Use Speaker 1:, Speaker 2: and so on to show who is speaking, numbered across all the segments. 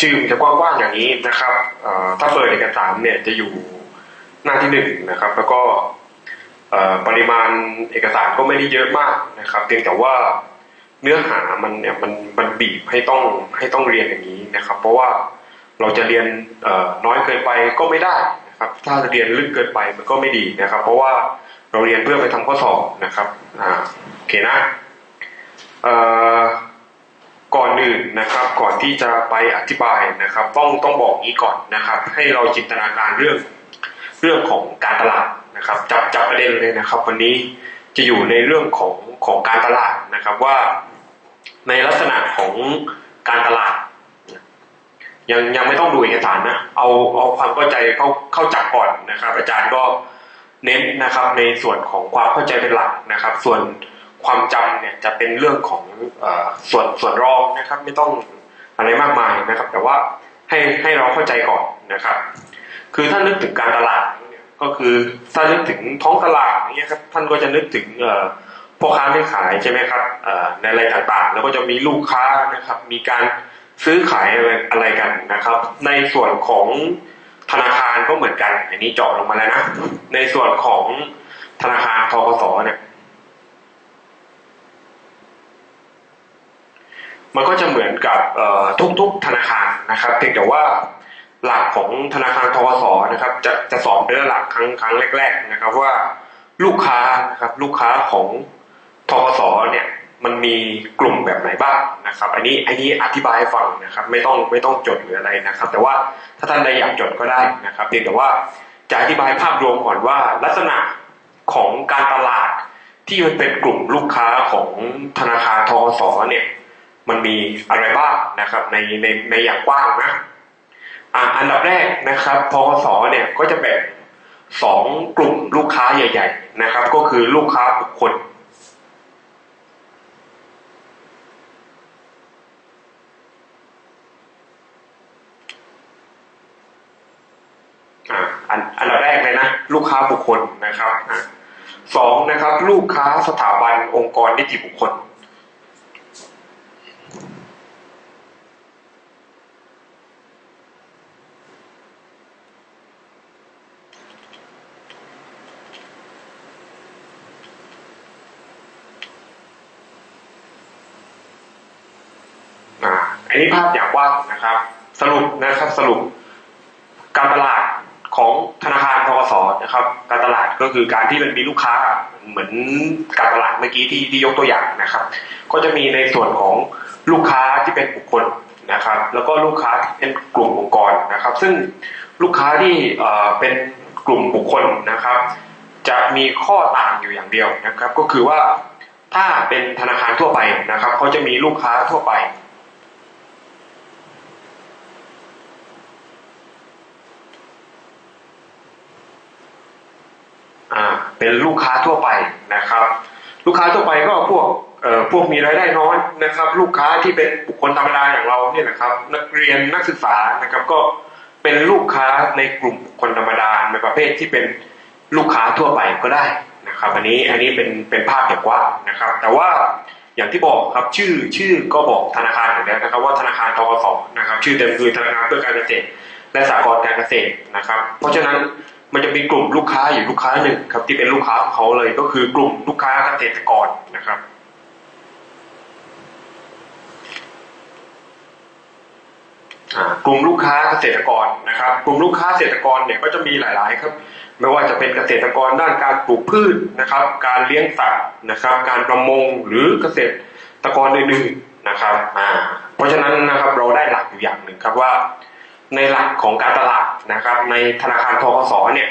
Speaker 1: ชื่อมันจะกว้างๆอย่างนี้นะครับถ้าเปิดเอกสารเนี่ยจะอยู่หน้าที่หนึ่งนะครับ แล้วก็ปริมาณเอกสารก็ไม่ได้เยอะมากนะครับ เพียงแต่ว่าเนื้อหามันเนี่ยมันมันบีบให้ต้องให้ต้องเรียนอย่างนี้นะครับ เพราะว่าเราจะเรียนน้อยเกินไปก็ไม่ได้นะครับ ถ้าเรียนลึกเกินไปมันก็ไม่ดีนะครับ เพราะว่าเราเรียนเพื่อไปทำข้อสอบนะครับอ่าโอเคนะเอ่อ ก่อนอื่นนะครับ ก่อนที่จะไปอธิบายนะครับ ต้องต้องบอกงี้ก่อนนะครับ ให้เราจินตนาการเรื่องเรื่องของการตลาดนะครับ จับจับประเด็นเลยนะครับ วันนี้จะอยู่ในเรื่องของของการตลาดนะครับว่าในลักษณะของการตลาด ยังยังไม่ต้องดูเอกสารนะเอาเอาความเข้าใจเข้าเข้าจับก่อนนะครับ อาจารย์ก็เน้นนะครับในส่วนของความเข้าใจเป็นหลักนะครับ ส่วน ความจำเนี่ยจะเป็นเรื่องของอส่วนส่วนรองนะครับ ไม่ต้องอะไรมากมายนะครับ แต่ว่าให้ให้เราเข้าใจก่อนนะครับ คือถ้านึกถึงการตลาดเนี่ยก็คือถ้านึกถึงท้องตลาดอย่างเงี้ยครับท่านก็จะนึกถึงพ่อค้าแม่ขายใช่ไหมครับในอะไรต่างๆ แล้วก็จะมีลูกค้านะครับ มีการซื้อขายอะไรอะไรกันนะครับ ในส่วนของธนาคารก็เหมือนกัน อันนี้เจาะลงมาแล้วนะในส่วนของธนาคารทกสเนี่ย มันก็จะเหมือนกับทุกๆธนาคารนะครับ เพียงแต่ว่าหลักของธนาคารทกสนะครับ จะจะสอนเป็นหลักครั้งครั้งแรก ๆ นะครับว่าลูกค้านะครับลูกค้าของทกสเนี่ยมันมีกลุ่มแบบไหนบ้างนะครับ อันนี้อันนี้อธิบายให้ฟังนะครับ ไม่ต้องไม่ต้องจดหรืออะไรนะครับ แต่ว่าถ้าท่านใดอยากจดก็ได้นะครับเพียงแต่ว่าจะอธิบายภาพรวมก่อนว่าลักษณะของการตลาดที่มันเป็นกลุ่มลูกค้าของธนาคารทกสเนี่ย มันมีอะไรบ้างนะครับในในในอย่างกว้างนะอันดับแรกนะครับทกสเนี่ยก็จะแบ่งสองกลุ่มลูกค้าใหญ่ ๆ นะครับ ก็คือลูกค้าบุคคล อันอันดับแรกเลยนะ ลูกค้าบุคคลนะครับสองนะครับ ลูกค้าสถาบันองค์กรนิติบุคคล อ่าอันนี้ภาพอย่างกว้างนะครับ สรุปนะครับสรุป การตลาดของธนาคารทกสนะครับ การตลาดก็คือการที่มันมีลูกค้าเหมือนการตลาดเมื่อกี้ที่ที่ยกตัวอย่างนะครับ ก็จะมีในส่วนของลูกค้าที่เป็นบุคคลนะครับ แล้วก็ลูกค้าที่เป็นกลุ่มองค์กรนะครับ ซึ่งลูกค้าที่เอ่อเป็นกลุ่มบุคคลนะครับ จะมีข้อต่างอยู่อย่างเดียวนะครับ ก็คือว่าถ้าเป็นธนาคารทั่วไปนะครับเขาจะมีลูกค้าทั่วไป อ่า เป็นลูกค้าทั่วไปนะครับ ลูกค้าทั่วไปก็พวกเอ่อพวกมีรายได้น้อยนะครับ ลูกค้าที่เป็นบุคคลธรรมดาอย่างเราเนี่ยนะครับ นักเรียนนักศึกษานะครับก็เป็นลูกค้าในกลุ่มคคลธรรมดาในประเภทที่เป็นลูกค้าทั่วไปก็ได้นะครับ อันนี้อันนี้เป็นเป็นภาพอย่างกว้างนะครับ แต่ว่าอย่างที่บอกครับชื่อชื่อก็บอกธนาคารอยู่แล้วนะครับ ว่าธนาคารทกสนะครับ ชื่อเต็มคือธนาคารเพื่อการเกษตรและสหกรณ์การเกษตรนะครับ เพราะฉะนั้น มันจะมีกลุ่มลูกค้าอยู่ลูกค้าหนึ่งครับ ที่เป็นลูกค้าของเขาเลยก็คือกลุ่มลูกค้าเกษตรกรนะครับ กลุ่มลูกค้าเกษตรกรนะครับ กลุ่มลูกค้าเกษตรกรเนี่ยก็จะมีหลาย ๆ ครับ ไม่ว่าจะเป็นเกษตรกรด้านการปลูกพืชนะครับ การเลี้ยงสัตว์นะครับ การประมงหรือเกษตรกรอื่นๆนะครับอ่าเพราะฉะนั้นนะครับเราได้หลักอยู่อย่างหนึ่งครับว่า ในหลักของการตลาดนะครับ ในธนาคารทกสเนี่ย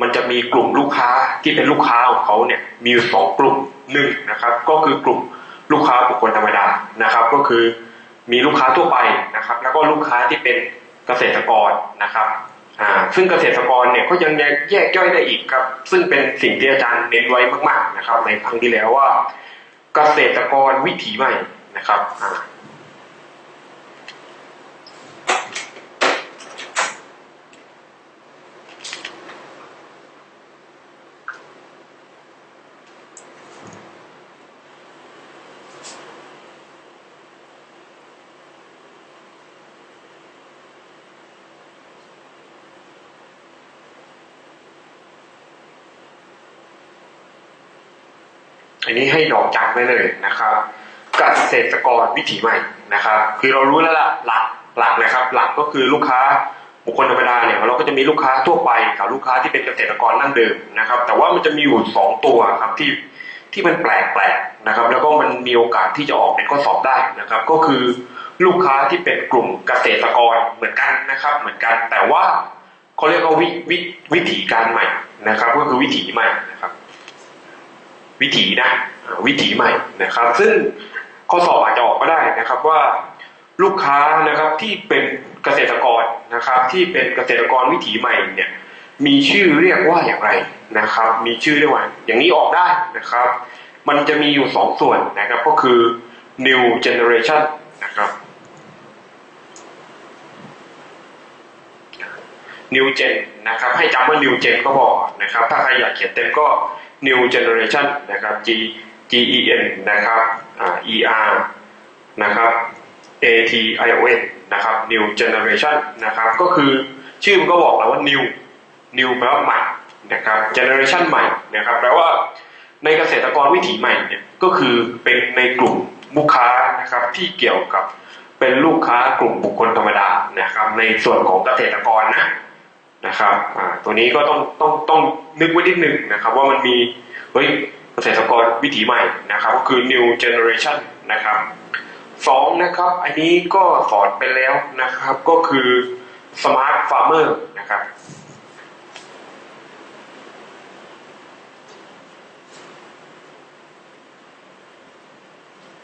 Speaker 1: มันจะมีกลุ่มลูกค้าที่เป็นลูกค้าของเขาเนี่ยมีอยู่สองกลุ่มหนึ่งนะครับ ก็คือกลุ่มลูกค้าบุคคลธรรมดานะครับ ก็คือมีลูกค้าทั่วไปนะครับ แล้วก็ลูกค้าที่เป็นเกษตรกรนะครับอ่าซึ่งเกษตรกรเนี่ยก็ยังแยกย่อยได้อีกครับ ซึ่งเป็นสิ่งที่อาจารย์เน้นไว้มาก ๆนะครับ ในครั้งที่แล้วว่า เกษตรกรวิถีใหม่นะครับอ่า อันนี้ให้ดอกจันไว้เลยนะครับเกษตรกรวิถีใหม่นะครับ คือเรารู้แล้วล่ะหลักหลักนะครับ หลักก็คือลูกค้าบุคคลธรรมดาเนี่ยเราก็จะมีลูกค้าทั่วไปกับลูกค้าที่เป็นเกษตรกรนั่งเดิมนะครับ แต่ว่ามันจะมีอยู่สองตัวครับที่ที่มันแปลกแปลกนะครับ แล้วก็มันมีโอกาสที่จะออกเป็นข้อสอบได้นะครับ ก็คือลูกค้าที่เป็นกลุ่มเกษตรกรเหมือนกันนะครับ เหมือนกันแต่ว่าเขาเรียกว่าวิวิวิถีการใหม่นะครับ ก็คือวิถีใหม่นะครับ วิถีนะวิถีใหม่นะครับ ซึ่งข้อสอบอาจจะออกก็ได้นะครับว่าลูกค้านะครับที่เป็นเกษตรกรนะครับ ที่เป็นเกษตรกรวิถีใหม่เนี่ยมีชื่อเรียกว่าอย่างไรนะครับ มีชื่อเรียกว่าอย่างนี้ออกได้นะครับ มันจะมีอยู่สองส่วนนะครับก็คือ new generation นะครับ new gen นะครับ ให้จำว่า new gen ก็พอนะครับ ถ้าใครอยากเขียนเต็มก็ new generation นะครับ G G E N นะครับ E R นะครับ A T I O N นะครับ new generation นะครับ ก็คือชื่อมันก็บอกแล้วว่า new new แปลว่าใหม่นะครับ generation ใหม่นะครับแปลว่าในเกษตรกรวิถีใหม่เนี่ยก็คือเป็นในกลุ่มลูกค้านะครับที่เกี่ยวกับเป็นลูกค้ากลุ่มบุคคลธรรมดานะครับในส่วนของเกษตรกรนะ นะครับอ่าตัวนี้ก็ต้องต้องต้องนึกไว้นิดหนึ่งนะครับ ว่ามันมีเฮ้ยเกษตรกรวิถีใหม่นะครับ ก็คือ new generation นะครับสองนะครับ อันนี้ก็สอนไปแล้วนะครับ ก็คือ smart farmer นะครับ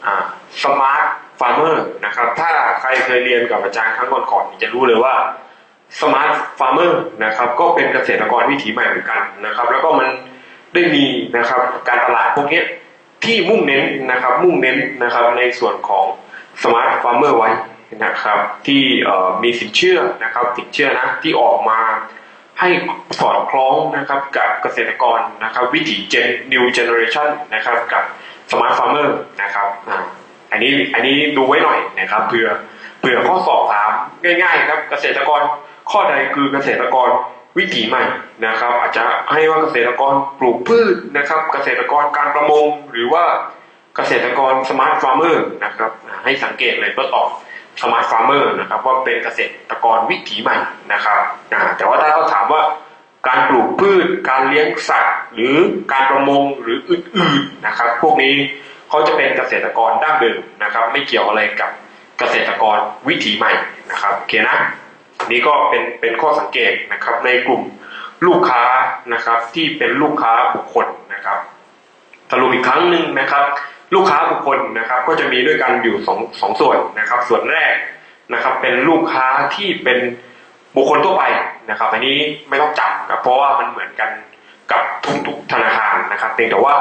Speaker 1: อ่า smart farmer นะครับ ถ้าใครเคยเรียนกับอาจารย์ครั้งก่อนๆจะรู้เลยว่า สมาร์ทฟาร์มเมอร์นะครับก็เป็นเกษตรกรวิถีใหม่เหมือนกันนะครับ แล้วก็มันได้มีนะครับการตลาดพวกนี้ที่มุ่งเน้นนะครับมุ่งเน้นนะครับในส่วนของสมาร์ทฟาร์มเมอร์ไว้นะครับที่เอ่อมีสินเชื่อนะครับสินเชื่อนะที่ออกมาให้สอดคล้องนะครับกับเกษตรกรนะครับวิถีเจน new generation นะครับกับสมาร์ทฟาร์มเมอร์นะครับอ่าอันนี้อันนี้ดูไว้หน่อยนะครับเผื่อเผื่อข้อสอบถามง่ายๆครับเกษตรกร ข้อใดคือเกษตรกรวิถีใหม่นะครับ อาจจะให้ว่าเกษตรกรปลูกพืชนะครับ เกษตรกรการประมง หรือว่าเกษตรกรสมาร์ทฟาร์มเมอร์นะครับให้สังเกตเลยเพื่อตอบสมาร์ทฟาร์มเมอร์นะครับว่าเป็นเกษตรกรวิถีใหม่นะครับแต่ว่าถ้าเขาถามว่าการปลูกพืช การเลี้ยงสัตว์ หรือการประมงหรืออื่นๆนะครับ พวกนี้เขาจะเป็นเกษตรกรดั้งเดิมนะครับ ไม่เกี่ยวอะไรกับเกษตรกรวิถีใหม่นะครับโอเคนะ นี่ก็เป็นเป็นข้อสังเกตนะครับในกลุ่มลูกค้านะครับที่เป็นลูกค้าบุคคลนะครับสรุปอีกครั้งหนึ่งนะครับ ลูกค้าบุคคลนะครับ ก็จะมีด้วยกันอยู่สองสองส่วนนะครับ ส่วนแรกนะครับ เป็นลูกค้าที่เป็นบุคคลทั่วไปนะครับ อันนี้ไม่ต้องจำครับเพราะว่ามันเหมือนกันกับทุกๆธนาคารนะครับเพียงแต่ว่า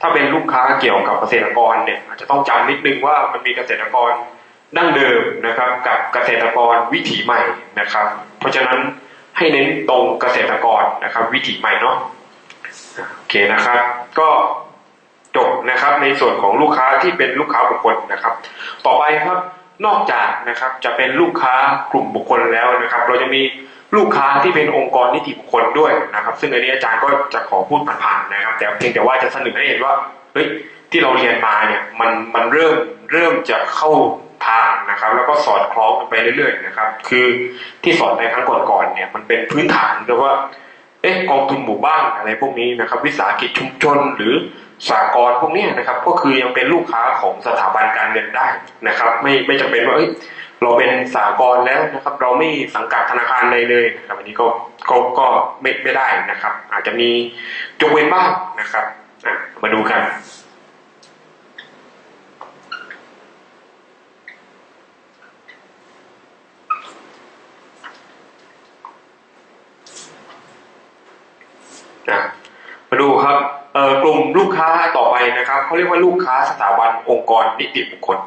Speaker 1: ถ้าเป็นลูกค้าเกี่ยวกับเกษตรกรเนี่ยอาจจะต้องจำนิดนึงว่ามันมีเกษตรกร ดั้งเดิมนะครับกับเกษตรกรวิถีใหม่นะครับ เพราะฉะนั้นให้เน้นตรงเกษตรกรนะครับ วิถีใหม่เนาะโอเคนะครับ ก็จบนะครับในส่วนของลูกค้าที่เป็นลูกค้าบุคคลนะครับ ต่อไปครับนอกจากนะครับจะเป็นลูกค้ากลุ่มบุคคลแล้วนะครับ เราจะมีลูกค้าที่เป็นองค์กรนิติบุคคลด้วยนะครับ ซึ่งอันนี้อาจารย์ก็จะขอพูดผ่านๆนะครับ แต่เพียงแต่ว่าจะเสนอให้เห็นว่าเฮ้ยที่เราเรียนมาเนี่ยมันมันเริ่มเริ่มจะเข้า ทางนะครับ แล้วก็สอดคล้องกันไปเรื่อยๆนะครับ คือที่สอนในครั้งก่อนๆเนี่ยมันเป็นพื้นฐานหรือว่าเอ๊ะกองทุนหมู่บ้านอะไรพวกนี้นะครับ วิสาหกิจชุมชนหรือสากลพวกนี้นะครับ ก็คือยังเป็นลูกค้าของสถาบันการเงินได้นะครับ ไม่ไม่จำเป็นว่าเอ้ยเราเป็นสากลแล้วนะครับ เราไม่สังกัดธนาคารใดเลยนะครับอันนี้ก็ก็ก็ไม่ไม่ได้นะครับ อาจจะมียกเว้นบ้างนะครับมาดูกัน นะมาดูครับเอ่อก ลุ่มลูกค้าต่อไปนะครับเขาเรียกว่าลูกค้าสถาบันองค์กรนิติบุคคล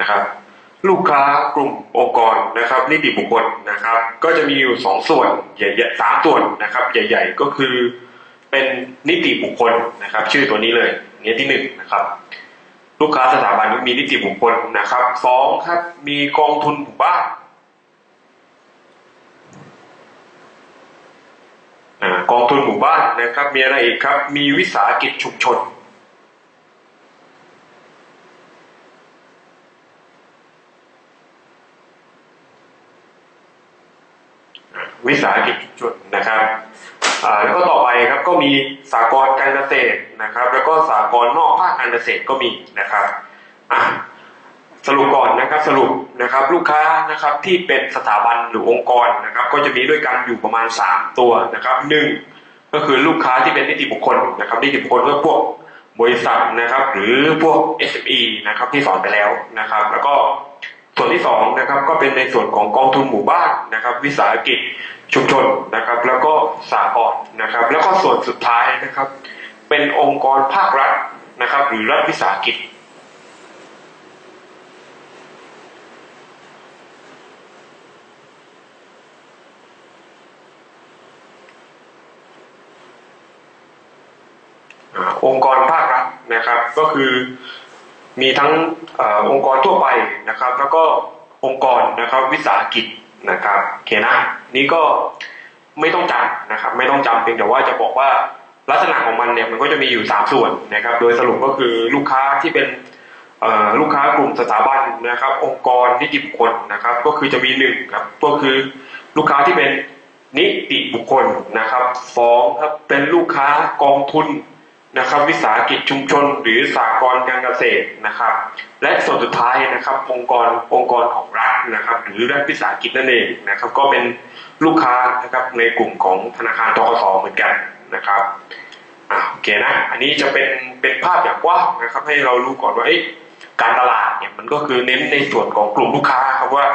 Speaker 1: นะครับ ลูกค้ากลุ่มองค์กรนะครับนิติบุคคลนะครับ ก็จะมีอยู่สองส่วนใหญ่ๆสามส่วนนะครับ ใหญ่ ๆ ก็คือเป็นนิติบุคคลนะครับ ชื่อตัวนี้เลยอันนี้ที่หนึ่งนะครับ ลูกค้าสถาบันมีนิติบุคคลนะครับสองครับมีกองทุนหมู่บ้านอ่ากองทุนหมู่บ้านนะครับ มีอะไรอีกครับ มีวิสาหกิจชุมชน วิสาหกิจชุมชนนะครับอ่าแล้วก็ต่อไปครับก็มีสากลการเกษตรนะครับ แล้วก็สากลนอกภาคการเกษตรก็มีนะครับอะสรุปก่อนนะครับสรุปนะครับลูกค้านะครับที่เป็นสถาบันหรือองค์กรนะครับ ก็จะมีด้วยกันอยู่ประมาณ 3 ตัวนะครับหนึ่งก็คือลูกค้าที่เป็นนิติบุคคลนะครับนิติบุคคลก็พวกบริษัทนะครับ หรือพวก SME นะครับที่สอนไปแล้วนะครับ แล้วก็ส่วนที่สองนะครับก็เป็นในส่วนของกองทุนหมู่บ้านนะครับ วิสาหกิจ ชุมชนนะครับ แล้วก็สากลนะครับ แล้วก็ส่วนสุดท้ายนะครับ เป็นองค์กรภาครัฐนะครับ หรือรัฐวิสาหกิจอ่าองค์กรภาครัฐนะครับก็คือมีทั้งอองค์กรทั่วไปนะครับ แล้วก็องค์กรนะครับวิสาหกิจ นะครับโอเคนะนี่ก็ไม่ต้องจำนะครับ ไม่ต้องจำเพียงแต่ว่าจะบอกว่าลักษณะของมันเนี่ยมันก็จะมีอยู่สามส่วนนะครับ โดยสรุปก็คือลูกค้าที่เป็นลูกค้ากลุ่มสถาบันนะครับ องค์กรนิติบุคคลนะครับ ก็คือจะมีหนึ่งครับก็คือลูกค้าที่เป็นนิติบุคคลนะครับสองครับเป็นลูกค้ากองทุน นะครับวิสาหกิจชุมชน หรือสากลการเกษตรนะครับ และส่วนสุดท้ายนะครับองค์กรองค์กรของรัฐนะครับ หรือรัฐวิสาหกิจนั่นเองนะครับ ก็เป็นลูกค้านะครับในกลุ่มของธนาคารทกสเหมือนกันนะครับอ่าโอเคนะอันนี้จะเป็นเป็นภาพอย่างกว้างนะครับ ให้เรารู้ก่อนว่าเอ๊ะการตลาดเนี่ยมันก็คือเน้นในส่วนของกลุ่มลูกค้าครับว่า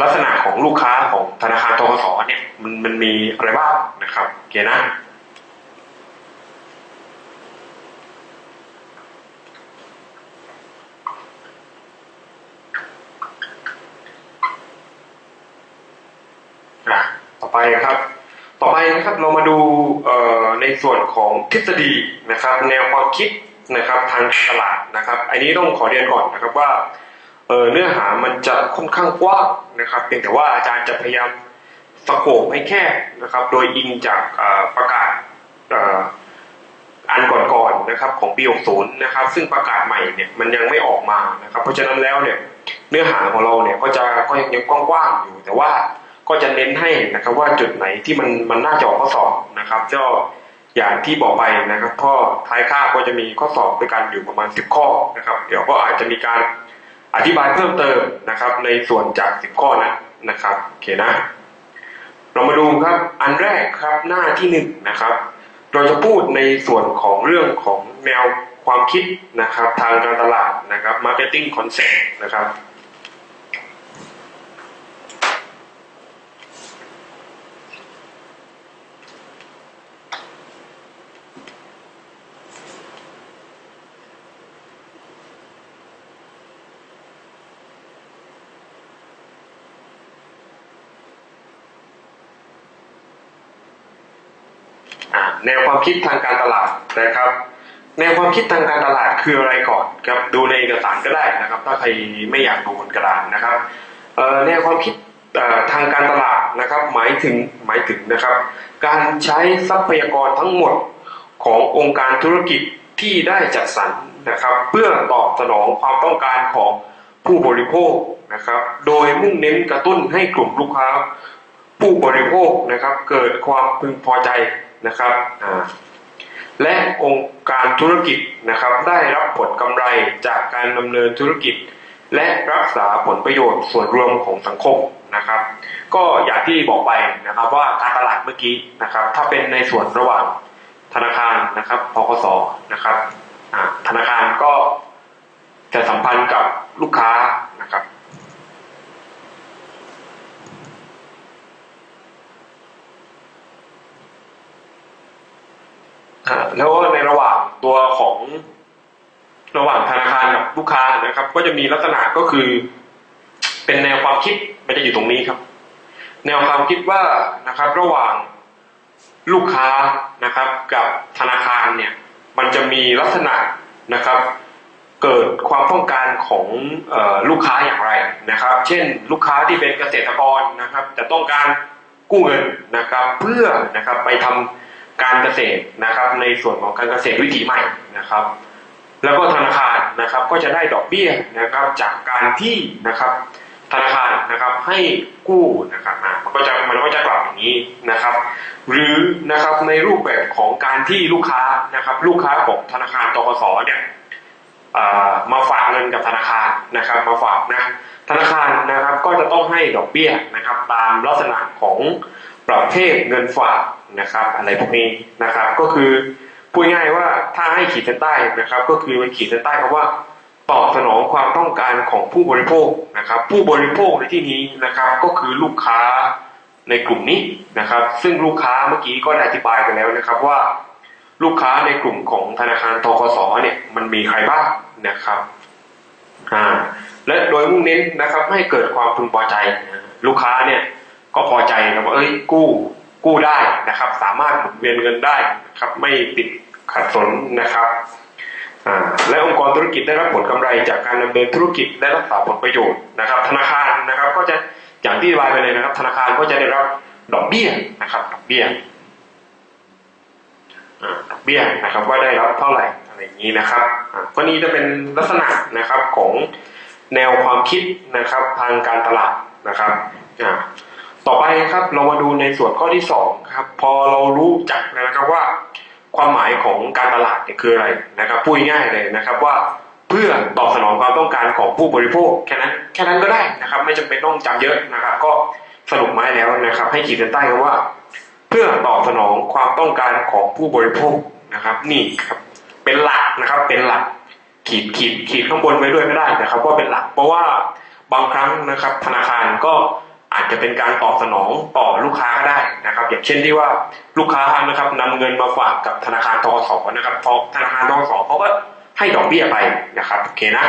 Speaker 1: ลักษณะของลูกค้าของธนาคารทกสเนี่ยมันมันมีอะไรบ้างนะครับโอเคนะ อะ ต่อไปครับ ต่อไปนะครับเรามาดูในส่วนของทฤษฎีนะครับ แนวความคิดนะครับทางตลาดนะครับ อันนี้ต้องขอเรียนก่อนนะครับว่าเเนื้อหามันจะค่อนข้างกว้างนะครับเพียงแต่ว่าอาจารย์จะพยายามสโคปให้แคบนะครับ โดยอิงจากประกาศอันก่อนๆนะครับของปี 60 นะครับ ซึ่งประกาศใหม่เนี่ยมันยังไม่ออกมานะครับ เพราะฉะนั้นแล้วเนี่ยเนื้อหาของเราเนี่ยก็จะก็ยังกว้างๆอยู่แต่ว่า ก็จะเน้นให้นะครับว่าจุดไหนที่มันมันน่าจะออกข้อสอบนะครับก็อย่างที่บอกไปนะครับข้อท้ายค่าก็จะมีข้อสอบด้วยกันอยู่ประมาณ 10 ข้อนะครับ เดี๋ยวก็อาจจะมีการอธิบายเพิ่มเติมนะครับ ในส่วนจาก 10 ข้อนั้นนะครับโอเคนะ เรามาดูครับอันแรกครับหน้าที่หนึ่งนะครับ เราจะพูดในส่วนของเรื่องของแนวความคิดนะครับ ทางการตลาดนะครับ marketing concept นะครับ อ่า แนวความคิดทางการตลาดนะครับ แนวความคิดทางการตลาดคืออะไรก่อนครับดูในเอกสารก็ได้นะครับ ถ้าใครไม่อยากดูบนกระดานนะครับแนวความคิดทางการตลาดนะครับหมายถึงหมายถึงนะครับ การใช้ทรัพยากรทั้งหมดขององค์การธุรกิจที่ได้จัดสรรนะครับ เพื่อตอบสนองความต้องการของผู้บริโภคนะครับ โดยมุ่งเน้นกระตุ้นให้กลุ่มลูกค้า ผู้บริโภคนะครับ เกิดความพึงพอใจ นะครับและองค์การธุรกิจนะครับได้รับผลกำไรจากการดำเนินธุรกิจ และรักษาผลประโยชน์ส่วนรวมของสังคมนะครับ ก็อย่างที่บอกไปนะครับว่าการตลาดเมื่อกี้นะครับ ถ้าเป็นในส่วนระหว่างธนาคารนะครับพกสนะครับธนาคารก็จะสัมพันธ์กับลูกค้านะครับ แล้วก็ในระหว่างตัวของระหว่างธนาคารกับลูกค้านะครับ ก็จะมีลักษณะก็คือ เป็นแนวความคิดมันจะอยู่ตรงนี้ครับ แนวความคิดว่านะครับ ระหว่างลูกค้านะครับ กับธนาคารเนี่ย มันจะมีลักษณะนะครับ เกิดความต้องการของออลูกค้าอย่างไรนะครับ เช่น ลูกค้าที่เป็นเกษตรกรนะครับจะต้องการกู้เงินนะครับ เพื่อนะครับไปทำ การเกษตรนะครับในส่วนของการเกษตรวิถีใหม่นะครับ แล้วก็ธนาคารนะครับก็จะได้ดอกเบี้ยนะครับจากการที่นะครับธนาคารนะครับให้กู้นะครับมันก็จะมันก็จะกลับอย่างนี้นะครับ หรือนะครับในรูปแบบของการที่ลูกค้านะครับลูกค้าของธนาคารตกสเนี่ยอ่ามาฝากเงินกับธนาคารนะครับมาฝากนะธนาคารนะครับก็จะต้องให้ดอกเบี้ยนะครับตามลักษณะของ ประเภทเงินฝากนะครับอะไรพวกนี้นะครับก็คือพูดง่ายว่าถ้าให้ขีดเส้นใต้นะครับ ก็คือมันขีดเส้นใต้คำว่าตอบสนองความต้องการของผู้บริโภคนะครับ ผู้บริโภคในที่นี้นะครับ ก็คือลูกค้าในกลุ่มนี้นะครับ ซึ่งลูกค้าเมื่อกี้ก็ได้อธิบายไปแล้วนะครับว่า ลูกค้าในกลุ่มของธนาคารทกสเนี่ยมันมีใครบ้างนะครับอ่าและโดยมุ่งเน้นนะครับให้เกิดความพึงพอใจลูกค้าเนี่ย ก็พอใจนะว่าเอ้ยกู้กู้ได้นะครับ สามารถหมุนเวียนเงินได้นะครับไม่ติดขัดสนนะครับและองค์กรธุรกิจได้รับผลกำไรจากการดำเนินธุรกิจและรักษาผลประโยชน์นะครับ ธนาคารนะครับก็จะอย่างที่อธิบายไปเลยนะครับ ธนาคารก็จะได้รับดอกเบี้ยนะครับดอกเบี้ยดอกเบี้ยนะครับว่าได้รับเท่าไหร่อะไรอย่างนี้นะครับก็นี้จะเป็นลักษณะนะครับของแนวความคิดนะครับทางการตลาดนะครับอ่า ต่อไปครับเรามาดูในส่วนข้อที่สองครับพอเรารู้จักนะครับว่า ความหมายของการตลาดเนี่ยคืออะไรนะครับพูดง่ายเลยนะครับว่าเพื่อตอบสนองความต้องการของผู้บริโภคแค่นั้นแค่นั้นก็ได้นะครับ ไม่จำเป็นต้องจำเยอะนะครับ ก็สรุปมาแล้วนะครับ ให้ขีดเส้นใต้คำว่า เพื่อตอบสนองความต้องการของผู้บริโภคนะครับ นี่ครับเป็นหลักนะครับเป็นหลักขีดขีดขีดข้างบนไว้ด้วยก็ได้นะครับว่าเป็นหลัก เพราะว่าบางครั้งนะครับ ธนาคารก็ อาจจะเป็นการตอบสนองต่อลูกค้าก็ได้นะครับ อย่างเช่นที่ว่าลูกค้านะครับนำเงินมาฝากกับธนาคารทอสอนะครับพอธนาคารทอสอเขาก็ให้ดอกเบี้ยไปนะครับโอเคนะ